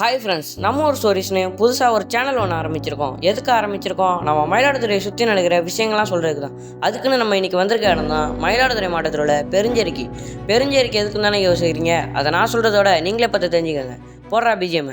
Hi friends நம்ம ஒரு ஸ்டோரிஸ்னு புதுசாக ஒரு சேனல் ஒன்று ஆரம்பிச்சிருக்கோம். எதுக்கு ஆரம்பிச்சிருக்கோம்? நம்ம மயிலாடுதுறையை சுற்றி நடக்கிற விஷயங்கள்லாம் சொல்கிறதுக்கு தான் அதுக்குன்னு நம்ம இன்றைக்கி வந்திருக்க இடம் தான் மயிலாடுதுறை மாவட்டத்தில் உள்ள பெருஞ்சேரிக்கு. பெருஞ்சேரிக்கு எதுக்குன்னு தானே யோசிக்கிறீங்க? அதை நான் சொல்கிறதோட நீங்களே பார்த்து தெரிஞ்சுக்கோங்க. போடுறா பிஜிஎம்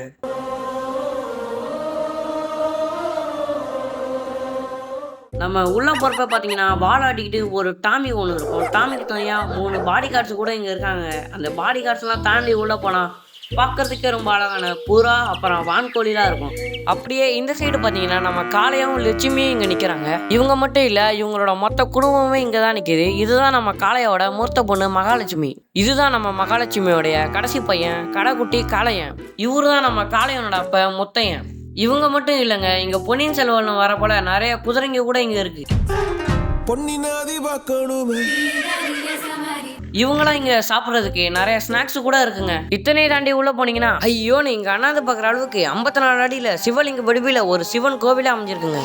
நம்ம உள்ள போகிறப்ப பார்த்தீங்கன்னா வால் ஆட்டிக்கிட்டு ஒரு டாமி ஒன்று இருக்கும். டாமிக்கு தனியாக மூணு பாடி கார்ட்ஸ் கூட இங்கே இருக்காங்க. அந்த பாடி கார்ட்ஸ்லாம் தாண்டி உள்ளே போனால் பார்க்கறதுக்கே ரொம்ப அழகான புறா அப்புறம் வான்கோழிலாம் இருக்கும். அப்படியே இந்த சைடு பார்த்தீங்கன்னா நம்ம காளையாவும் லட்சுமியும் இங்கே நிற்கிறாங்க இவங்க மட்டும் இல்லை இவங்களோட மொத்த குடும்பமே இங்கே தான் நிற்கிது இதுதான் நம்ம காளையோட மூர்த்த பொண்ணு மகாலட்சுமி. இதுதான் நம்ம மகாலட்சுமியோடைய கடைசி பையன் கடைக்குட்டி காளையன். இவரு தான் நம்ம காளையனோட அப்ப முத்தையன். இவங்க மட்டும் இல்லைங்க இங்கே பொன்னியின் செல்வன் வர போல நிறைய குதிரைங்க கூட இங்கே இருக்குது பொன்னினாதி பார்க்கணுமே இவங்களாம் இங்க சாப்பிட்றதுக்கு நிறைய ஸ்நாக்ஸ் கூட இருக்குங்க. இத்தனை தாண்டி உள்ள போனீங்கன்னா ஐயோ நீங்க அண்ணாந்து பார்க்குற அளவுக்கு ஐம்பத்தி நாலு அடியில சிவலிங்க வடிவில ஒரு சிவன் கோவில அமைஞ்சிருக்குங்க.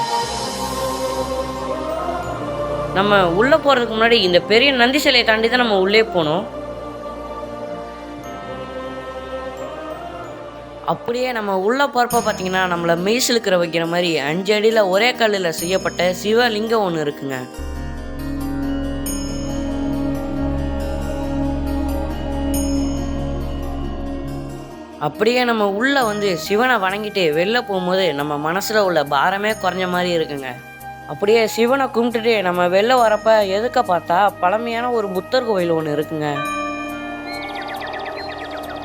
நம்ம உள்ள போறதுக்கு முன்னாடி இந்த பெரிய நந்தி சிலையை தாண்டி தான் நம்ம உள்ளே போனோம். அப்படியே நம்ம உள்ள போறப்ப பார்த்தீங்கன்னா நம்மளை மெய்சிலுக்கிற வைக்கிற மாதிரி அஞ்சு அடியில் ஒரே கல்லில் செய்யப்பட்ட சிவலிங்கம் ஒன்று இருக்குங்க. அப்படியே நம்ம உள்ளே வந்து சிவனை வணங்கிட்டு வெளில போகும்போது நம்ம மனசில் உள்ள பாரமே குறைஞ்ச மாதிரி இருக்குங்க. அப்படியே சிவனை கும்பிட்டுட்டு நம்ம வெளில வரப்ப எதுக்க பார்த்தா பழமையான ஒரு புத்தர் கோவில் ஒன்று இருக்குங்க.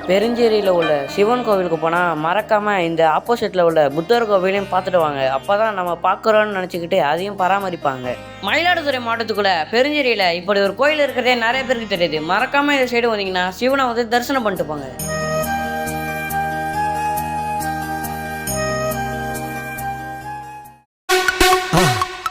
பெருஞ்சேரியில் உள்ள சிவன் கோவிலுக்கு போனால் மறக்காமல் இந்த ஆப்போசிட்டில் உள்ள புத்தர் கோவிலையும் பார்த்துட்டு வாங்க. அப்போ தான் நம்ம பார்க்குறோன்னு நினச்சிக்கிட்டு அதையும் பராமரிப்பாங்க. மயிலாடுதுறை மாவட்டத்துக்குள்ளே பெருஞ்சேரியில் இப்படி ஒரு கோயில் இருக்கிறதே நிறைய பேருக்கு தெரியுது. மறக்காமல் இந்த சைடு வந்தீங்கன்னா சிவனை வந்து தரிசனம் பண்ணிட்டு போங்க.